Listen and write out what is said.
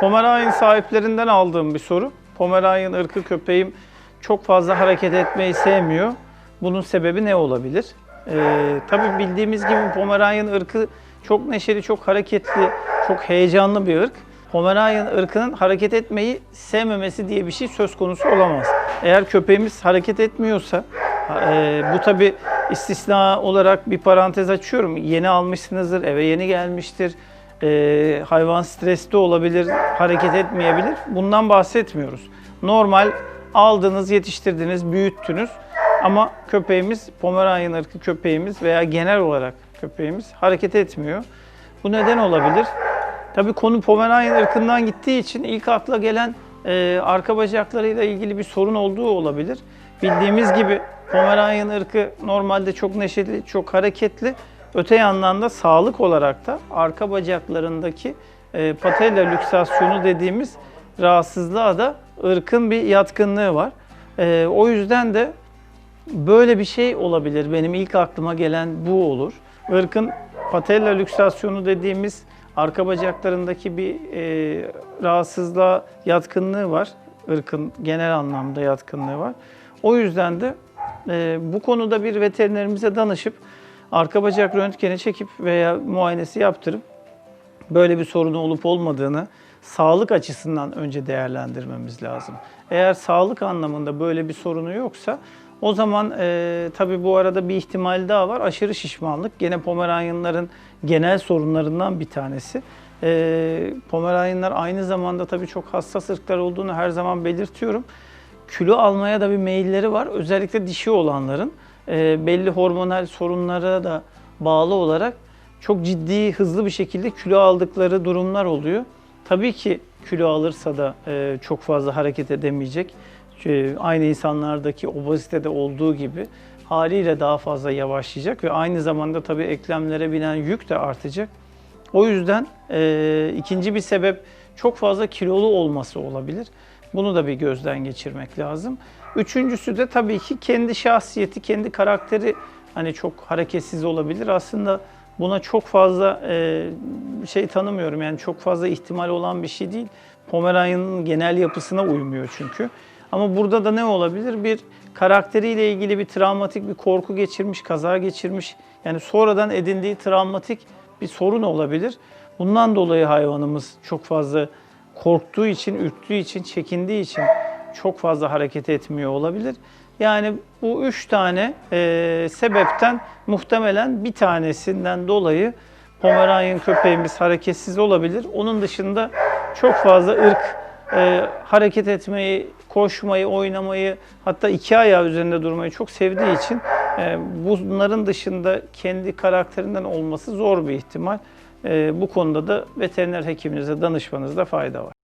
Pomeranian sahiplerinden aldığım bir soru. Pomeranian ırkı köpeğim çok fazla hareket etmeyi sevmiyor. Bunun sebebi ne olabilir? Ee, tabii bildiğimiz gibi Pomeranian ırkı çok neşeli, çok hareketli, çok heyecanlı bir ırk. Pomeranian ırkının hareket etmeyi sevmemesi diye bir şey söz konusu olamaz. Eğer köpeğimiz hareket etmiyorsa, e, bu tabi istisna olarak bir parantez açıyorum. Yeni almışsınızdır, eve yeni gelmiştir, e, hayvan stresli olabilir, hareket etmeyebilir. Bundan bahsetmiyoruz. Normal aldınız, yetiştirdiniz, büyüttünüz ama köpeğimiz, Pomeranian ırkı köpeğimiz veya genel olarak köpeğimiz hareket etmiyor. Bu neden olabilir? Tabii konu Pomeranian ırkından gittiği için ilk akla gelen e, arka bacaklarıyla ilgili bir sorun olduğu olabilir. Bildiğimiz gibi Pomeranian ırkı normalde çok neşeli, çok hareketli. Öte yandan da sağlık olarak da arka bacaklarındaki e, patella lüksasyonu dediğimiz rahatsızlığa da ırkın bir yatkınlığı var. E, o yüzden de böyle bir şey olabilir. Benim ilk aklıma gelen bu olur. Irkın patella lüksasyonu dediğimiz arka bacaklarındaki bir e, rahatsızlığa yatkınlığı var. Irkın genel anlamda yatkınlığı var. O yüzden de e, bu konuda bir veterinerimize danışıp arka bacak röntgeni çekip veya muayenesi yaptırıp böyle bir sorunu olup olmadığını sağlık açısından önce değerlendirmemiz lazım. Eğer sağlık anlamında böyle bir sorunu yoksa o zaman e, tabii bu arada bir ihtimal daha var. Aşırı şişmanlık gene Pomeranianların genel sorunlarından bir tanesi. E, Pomeranianlar aynı zamanda tabii çok hassas ırklar olduğunu her zaman belirtiyorum. Kilo almaya da bir meyilleri var. Özellikle dişi olanların e, belli hormonal sorunlara da bağlı olarak çok ciddi, hızlı bir şekilde kilo aldıkları durumlar oluyor. Tabii ki kilo alırsa da e, çok fazla hareket edemeyecek. E, aynı insanlardaki obezitede olduğu gibi haliyle daha fazla yavaşlayacak ve aynı zamanda tabii eklemlere binen yük de artacak. O yüzden e, ikinci bir sebep çok fazla kilolu olması olabilir. Bunu da bir gözden geçirmek lazım. Üçüncüsü de tabii ki kendi şahsiyeti, kendi karakteri hani çok hareketsiz olabilir. Aslında buna çok fazla e, şey tanımıyorum yani çok fazla ihtimal olan bir şey değil. Pomeranian'ın genel yapısına uymuyor çünkü. Ama burada da ne olabilir? Bir karakteriyle ilgili bir travmatik bir korku geçirmiş, kaza geçirmiş. Yani sonradan edindiği travmatik bir sorun olabilir. Bundan dolayı hayvanımız çok fazla korktuğu için, ürktüğü için, çekindiği için çok fazla hareket etmiyor olabilir. Yani bu üç tane e, sebepten muhtemelen bir tanesinden dolayı Pomeranian köpeğimiz hareketsiz olabilir. Onun dışında çok fazla ırk e, hareket etmeyi, koşmayı, oynamayı hatta iki ayağı üzerinde durmayı çok sevdiği için e, bunların dışında kendi karakterinden olması zor bir ihtimal. E, bu konuda da veteriner hekiminize danışmanızda fayda var.